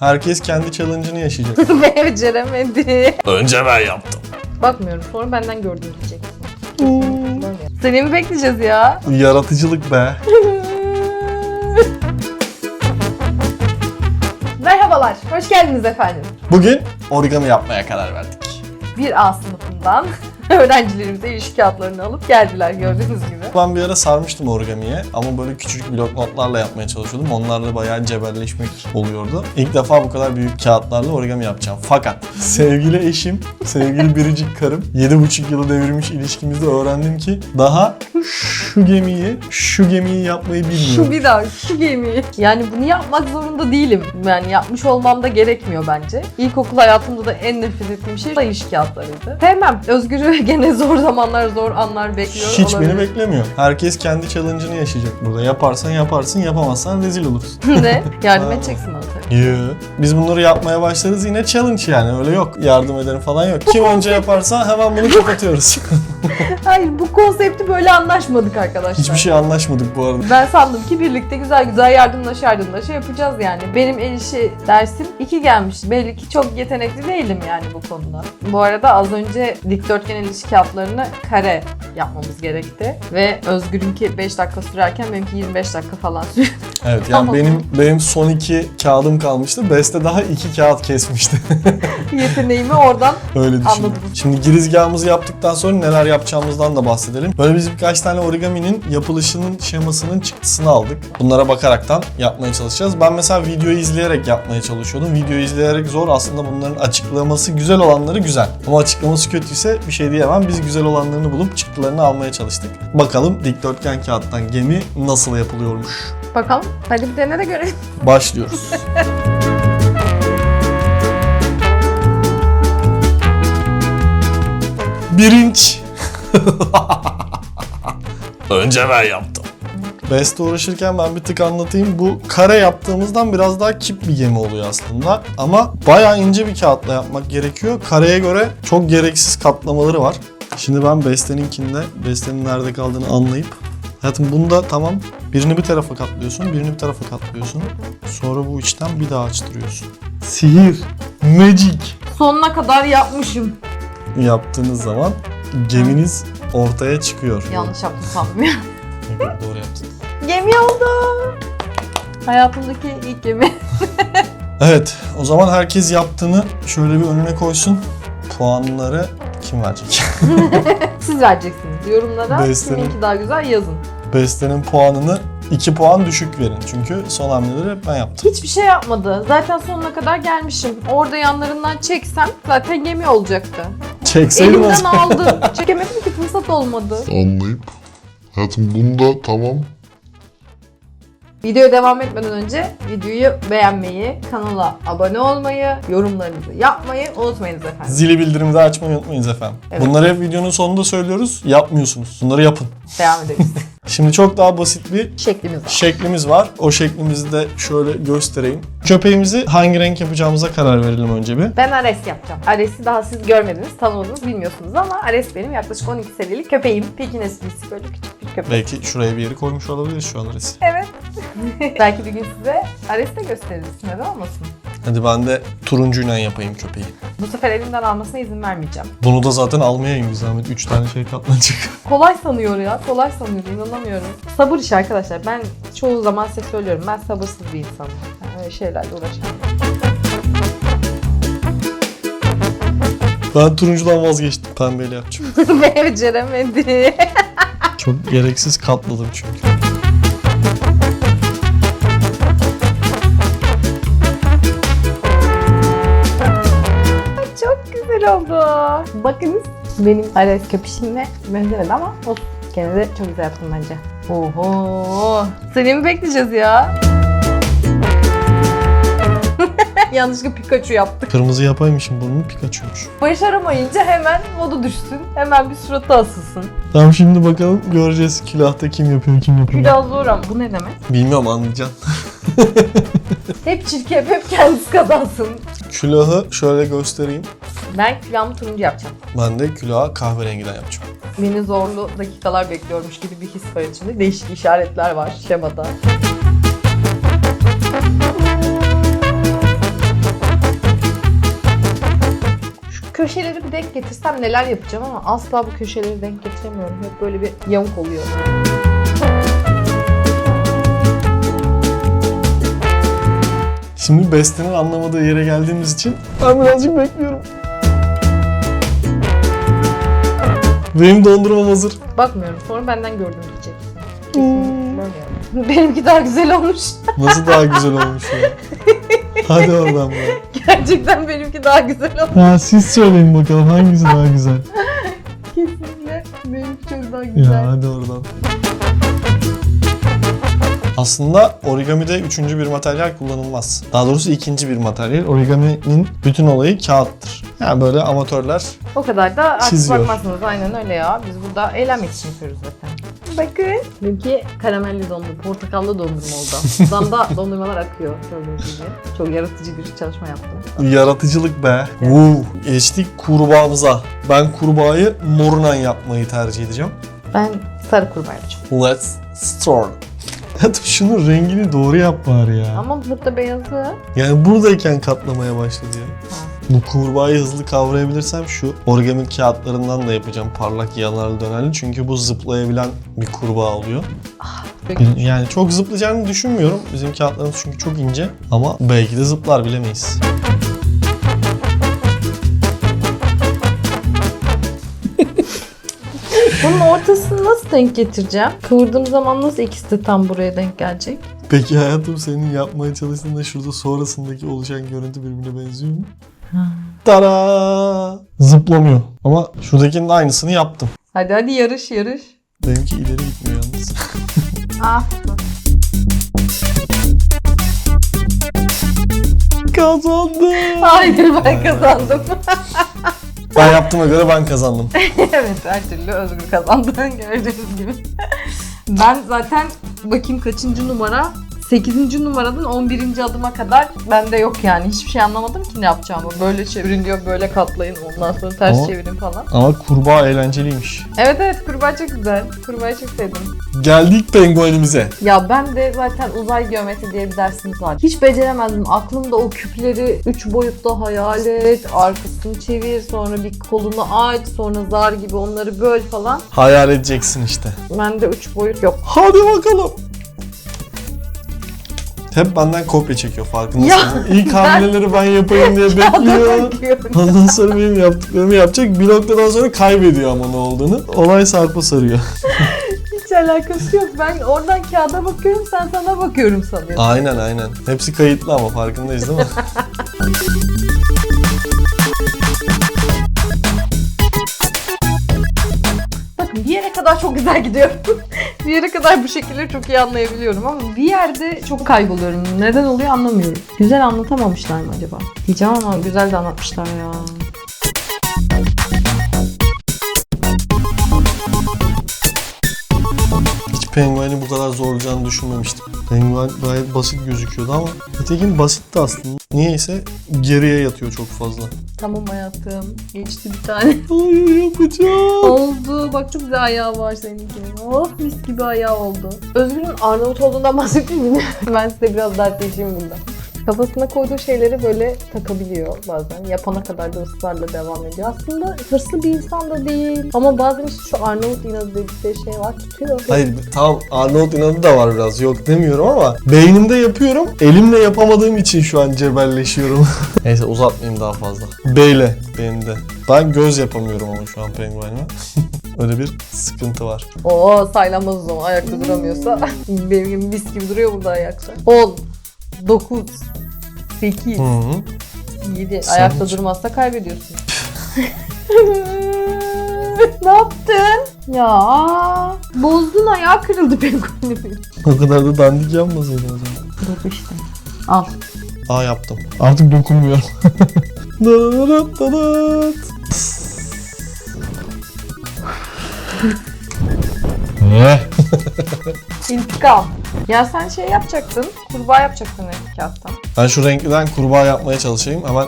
Herkes kendi challenge'ını yaşayacak. Beceremedi. Önce ben yaptım. Bakmıyorum sonra benden gördüm diyeceksin. Böyle. Seni mi bekleyeceğiz ya? Yaratıcılık be. Merhabalar, hoş geldiniz efendim. Bugün origami yapmaya karar verdik. Bir A sınıfından öğrencilerimize ilişki kağıtlarını alıp geldiler gördüğünüz gibi. Ben bir ara sarmıştım origamiye ama böyle küçücük blok notlarla yapmaya çalışıyordum. Onlarla bayağı cebelleşmek oluyordu. İlk defa bu kadar büyük kağıtlarla origami yapacağım. Fakat sevgili eşim, sevgili biricik karım 7,5 yılı devirmiş ilişkimizde öğrendim ki daha şu gemiyi, şu gemiyi yapmayı Şu bilmiyorum. bir daha, şu gemi. Yani bunu yapmak zorunda değilim. Yani yapmış olmam da gerekmiyor bence. İlkokul hayatımda da en nefret ettiğim şey ilişki kağıtlarıydı. Sevmem. Özgür'ü gene zor zamanlar, zor anlar bekliyor Hiç beni olabilir. beklemiyor. Herkes kendi challenge'ını yaşayacak burada. Yaparsan yaparsın, yapamazsan rezil olursun. ne? Yardım edeceksin bana tabii. Yoo. Biz bunları yapmaya başlarız yine challenge yani öyle yok. Yardım ederim falan yok. Kim önce yaparsa hemen bunu kapatıyoruz. Hayır bu konsepti böyle anlaşmadık arkadaşlar. Hiçbir şey anlaşmadık bu arada. Ben sandım ki birlikte güzel güzel yardımlaş yardımlaş yapacağız yani. Benim el işi dersim 2 gelmiş. Belli ki çok yetenekli değilim yani bu konuda. Bu arada az önce dikdörtgen ilişki kağıtlarını kare yapmamız gerekti. Ve Özgür'ünki 5 dakika sürerken benimki 25 dakika falan sürüyor. Evet yani Tamam. benim benim son iki kağıdım kalmıştı. Beste daha iki kağıt kesmişti. Yeteneğimi oradan Öyle düşün. Anladım. Şimdi girizgahımızı yaptıktan sonra neler yapacağımızdan da bahsedelim. Böyle biz birkaç tane origaminin yapılışının şemasının çıktısını aldık. Bunlara bakaraktan yapmaya çalışacağız. Ben mesela videoyu izleyerek yapmaya çalışıyordum. Videoyu izleyerek zor. Aslında bunların açıklaması güzel olanları güzel. Ama açıklaması kötüyse bir şey diyemem. Biz güzel olanlarını bulup çıktılarını almaya çalıştık. Bakalım dikdörtgen kağıttan gemi nasıl yapılıyormuş. bakalım. Hadi bir dene de görelim. Başlıyoruz. Birinç. Önce ben yaptım. Beste uğraşırken ben bir tık anlatayım. Bu kare yaptığımızdan biraz daha kip bir gemi oluyor aslında. Ama bayağı ince bir kağıtla yapmak gerekiyor. Kareye göre çok gereksiz katlamaları var. Şimdi ben Beste'ninkinde Beste'nin nerede kaldığını anlayıp Hayatım bunda tamam birini bir tarafa katlıyorsun, birini bir tarafa katlıyorsun. Sonra bu içten bir daha açtırıyorsun. Sihir, magic Sonuna kadar yapmışım. yaptığınız zaman geminiz ortaya çıkıyor. Yanlış yaptım. Evet, Doğru yaptın. Gemi oldu. Hayatımdaki ilk gemi. Evet, o zaman herkes yaptığını şöyle bir önüne koysun. Puanları kim verecek? Siz vereceksiniz. Yorumlara Beste'nin- kiminki daha güzel yazın. Beste'nin puanını 2 puan düşük verin. Çünkü son hamleleri hep ben yaptım. Hiçbir şey yapmadı. Zaten sonuna kadar gelmişim. Orada yanlarından çeksem zaten gemi olacaktı. Çekseydin o Elimden zaman. aldı. Çekemedim ki fırsat olmadı. anlayıp hayatım bunda tamam Videoya devam etmeden önce videoyu beğenmeyi, kanala abone olmayı, yorumlarınızı yapmayı unutmayınız efendim. Zili bildirimi de açmayı unutmayınız efendim. Evet. Bunları hep videonun sonunda söylüyoruz. Yapmıyorsunuz. Bunları yapın. Devam ederiz. Şimdi çok daha basit bir Şeklimiz var. şeklimiz var. O şeklimizi de şöyle göstereyim. Köpeğimizi hangi renk yapacağımıza karar verelim önce bir. Ben Ares yapacağım. Ares'i daha siz görmediniz, tanımadınız, bilmiyorsunuz ama Ares benim yaklaşık 12 senelik köpeğim. Pekin esprisi böyle küçük köpek. Belki şuraya bir yeri koymuş olabiliriz şu an Ares'i. Evet. Belki bir gün size Ares'i de gösteririz. Neden olmasın? Hadi ben de turuncuyla yapayım köpeği. Bu sefer elimden almasına izin vermeyeceğim. Bunu da zaten almayayım bir zahmet. 3 tane şey katlanacak. Kolay sanıyor ya. Kolay sanıyor. inanamıyorum. Sabır işi arkadaşlar. Ben çoğu zaman size söylüyorum. Ben sabırsız bir insanım. Yani öyle şeylerle uğraşamam. ben turuncudan vazgeçtim. Pembeyle yapacağım. Beceremedi. Çok gereksiz katladım çünkü. Çok güzel oldu. Bakınız. Benim Ares köpüşümle benzemedi ama olsun. Gene de çok güzel yaptım bence. Oho. Seni mi bekleyeceğiz ya? Yanlışlıkla Pikachu yaptık. Kırmızı yapaymışım burnunu Pikachu'ymuş. Başaramayınca hemen modu düşsün. Hemen bir suratı asılsın. Tamam şimdi bakalım göreceğiz külahta kim yapıyor kim yapıyor. Biraz zor ama bu ne demek? Bilmiyorum anlayacaksın. Hep çirkef, hep kendisi kazansın. Külahı şöyle göstereyim. Ben külahımı turuncu yapacağım. Ben de külahı kahverengiden yapacağım. Beni zorlu dakikalar bekliyormuş gibi bir his var içimde. Değişik işaretler var şemada. Köşeleri bir denk getirsem neler yapacağım ama asla bu köşeleri denk getiremiyorum. Hep böyle bir yamuk oluyor. Şimdi Beste'nin anlamadığı yere geldiğimiz için ben birazcık bekliyorum. Benim dondurmam hazır. Bakmıyorum. Sonra benden gördüm diyeceksin. Kesinlikle böyle yap. Benimki daha güzel olmuş. Nasıl daha güzel olmuş ya. Hadi oradan be. Gerçekten benimki daha güzel olmuş. Ha, siz söyleyin bakalım hangisi daha güzel. Kesinlikle benimki çok daha güzel. Ya hadi oradan. Aslında origamide üçüncü bir materyal kullanılmaz. Daha doğrusu ikinci bir materyal. Origaminin bütün olayı kağıttır. Yani böyle amatörler O kadar da artık Çiziyor. bakmazsınız. Aynen öyle ya. Biz burada eğlenmek için yapıyoruz zaten. Bakın. Benimki karamelli dondurma, portakallı dondurma oldu. Damda dondurmalar akıyor gördüğünüz gibi. Çok yaratıcı bir çalışma yaptım. yaratıcılık be. Woo. Geçtik kurbağamıza. Ben kurbağayı morunan yapmayı tercih edeceğim. Ben sarı kurbağa yapacağım. Let's start. Hadi şunun rengini doğru yap bari ya. Ama burada beyazı. Yani buradayken katlamaya başladı ya. Bu kurbağayı hızlı kavrayabilirsem şu origami kağıtlarından da yapacağım parlak yanarlı dönerli. Çünkü bu zıplayabilen bir kurbağa oluyor. Yani çok zıplayacağını düşünmüyorum. Bizim kağıtlarımız çünkü çok ince. Ama belki de zıplar bilemeyiz. Bunun ortasını nasıl denk getireceğim? Kıvırdığım zaman nasıl ikisi de tam buraya denk gelecek? Peki hayatım senin yapmaya çalıştığında şurada sonrasındaki oluşan görüntü birbirine benziyor mu? Tara! Zıplamıyor. Ama şuradakinin aynısını yaptım. Hadi hadi yarış yarış. Benimki ileri gitmiyor yalnız. Ah. Kazandım. Hayır ben kazandım. Ben yaptığıma göre ben kazandım. evet her türlü Özgür kazandı gördüğünüz gibi. Ben zaten bakayım kaçıncı numara? 8. numaradan 11. adıma kadar bende yok yani. Hiçbir şey anlamadım ki ne yapacağımı. Böyle çevirin diyor, böyle katlayın, ondan sonra ters Ama- çevirin falan. Ama kurbağa eğlenceliymiş. Evet evet kurbağa çok güzel. Kurbağayı çok sevdim. Geldik penguenimize. Ya ben de zaten uzay geometri diye bir dersimiz var. Hiç beceremezdim. Aklımda o küpleri 3 boyutta hayal et, arkasını çevir, sonra bir kolunu aç, sonra zar gibi onları böl falan. Hayal edeceksin işte. Bende 3 boyut yok. Hadi bakalım. Hep benden kopya çekiyor farkındasın. İlk hamleleri ben yapayım diye bekliyor. Ondan sonra benim yaptıklarımı yapacak. Bir noktadan sonra kaybediyor ama ne olduğunu. Olay sarpa sarıyor. Hiç alakası yok. Ben oradan kağıda bakıyorum, sen sana bakıyorum sanıyorsun. Aynen aynen. Hepsi kayıtlı ama farkındayız değil mi? kadar çok güzel gidiyor. bir yere kadar bu şekilleri çok iyi anlayabiliyorum ama bir yerde çok kayboluyorum. Neden oluyor anlamıyorum. Güzel anlatamamışlar mı acaba? Diyeceğim ama güzel de anlatmışlar ya. Hiç pengueni bu kadar zorlayacağını düşünmemiştim. Penguen gayet basit gözüküyordu ama nitekim basitti aslında. Niyeyse geriye yatıyor çok fazla. Tamam hayatım. Geçti bir tane. Hayır yapacağım. oldu. Bak çok güzel ayağı var seninki. Oh mis gibi ayağı oldu. Özgür'ün Arnavut olduğundan bahsedeyim mi? ben size biraz dertleşeyim bundan. Kafasına koyduğu şeyleri böyle takabiliyor bazen. Yapana kadar da ısrarla devam ediyor. Aslında hırslı bir insan da değil. Ama bazen işte şu Arnavut inadı dedikleri şey var tutuyor. Hayır tamam Arnavut inadı da var biraz yok demiyorum ama beynimde yapıyorum elimle yapamadığım için şu an cebelleşiyorum. Neyse uzatmayayım daha fazla. Beyle benim de. Ben göz yapamıyorum ama şu an penguenime. Öyle bir sıkıntı var. Oo saylanmaz o zaman ayakta duramıyorsa. Benim gibi mis gibi duruyor burada ayakta. 10, 9, 8, Hı -hı. 7. Sen Ayakta hiç- durmazsa kaybediyorsun. ne yaptın? Ya bozdun ayağı kırıldı penguenimin. O kadar da dandik yapmasaydın o zaman. Dur işte. Al. Aa yaptım. Artık dokunmuyorum. Dadadat dadat. Ne? İntikam. Ya sen şey yapacaktın. Kurbağa yapacaktın el kağıttan. Ben şu renkliden kurbağa yapmaya çalışayım. Hemen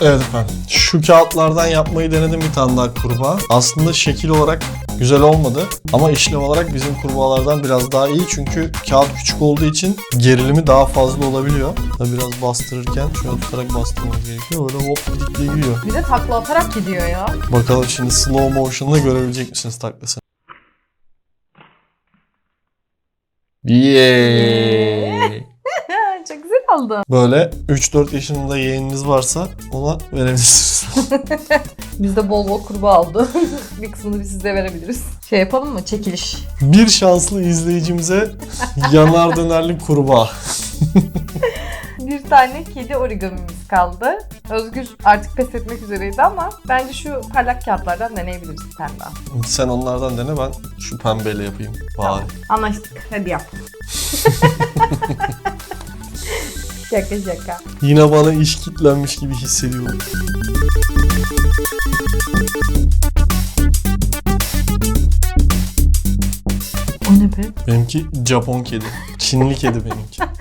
Evet efendim. Şu kağıtlardan yapmayı denedim bir tane daha kurbağa. Aslında şekil olarak Güzel olmadı ama işlev olarak bizim kurbağalardan biraz daha iyi çünkü kağıt küçük olduğu için gerilimi daha fazla olabiliyor. Tabii biraz bastırırken şöyle tutarak bastırmamız gerekiyor. Böyle hop diye gidiyor. Bir de takla atarak gidiyor ya. Bakalım şimdi slow motion'da görebilecek misiniz taklasını? Yeah. Çok güzel oldu. Böyle 3-4 yaşında yeğeniniz varsa ona verebilirsiniz. Bizde bol bol kurbağa oldu. bir kısmını biz size verebiliriz. Şey yapalım mı? Çekiliş. Bir şanslı izleyicimize yanar dönerli kurbağa. Bir tane kedi origamimiz kaldı. Özgür artık pes etmek üzereydi ama bence şu parlak kağıtlardan deneyebiliriz bir tane daha. Sen onlardan dene ben şu pembeyle yapayım bari. Tamam. Anlaştık. Hadi yap. şaka şaka. Yine bana iş kitlenmiş gibi hissediyorum. O ne be? Benimki Japon kedi. Çinli kedi benimki.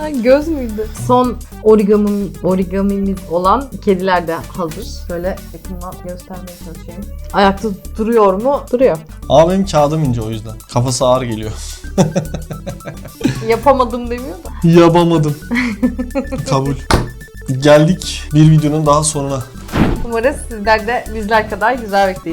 Onlar göz müydü? Son origami, origamimiz olan kediler de hazır. Şöyle yakından göstermeye çalışayım. Ayakta duruyor mu? Duruyor. Ama benim kağıdım ince o yüzden. Kafası ağır geliyor. Yapamadım demiyor da. Yapamadım. Kabul. Geldik bir videonun daha sonuna. Umarız sizler de bizler kadar güzel vakit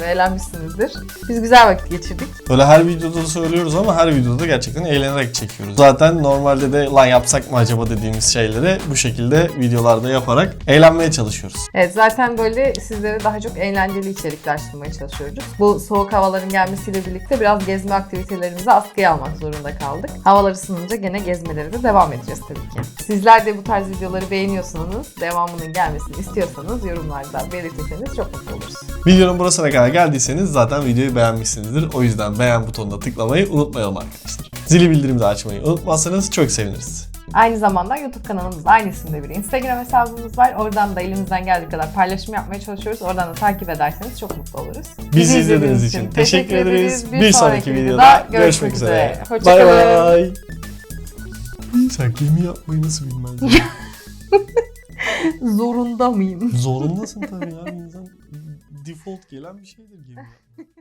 geçirmişsinizdir, eğlenmişsinizdir. Biz güzel vakit geçirdik. Böyle her videoda da söylüyoruz ama her videoda da gerçekten eğlenerek çekiyoruz. Zaten normalde de lan yapsak mı acaba dediğimiz şeyleri bu şekilde videolarda yaparak eğlenmeye çalışıyoruz. Evet zaten böyle sizlere daha çok eğlenceli içerikler sunmaya çalışıyoruz. Bu soğuk havaların gelmesiyle birlikte biraz gezme aktivitelerimizi askıya almak zorunda kaldık. Havalar ısınınca gene gezmelere de devam edeceğiz tabii ki. Sizler de bu tarz videoları beğeniyorsanız, devamının gelmesini istiyorsanız yorumlarda belirtirseniz çok mutlu oluruz. Videonun burasına kadar geldiyseniz zaten videoyu beğenmişsinizdir. O yüzden beğen butonuna tıklamayı unutmayalım arkadaşlar. Zili bildirimi de açmayı unutmazsanız çok seviniriz. Aynı zamanda YouTube kanalımız aynı isimde bir Instagram hesabımız var. Oradan da elimizden geldiği kadar paylaşım yapmaya çalışıyoruz. Oradan da takip ederseniz çok mutlu oluruz. Bizi izlediğiniz için teşekkür ederiz. Bir sonraki videoda görüşmek üzere. Bay Hoşçakalın. bay. Sen gemi yapmayı nasıl bilmezdin? Zorunda mıyım? Zorundasın tabii ya. Default gelen bir şeydir gemi yapmak.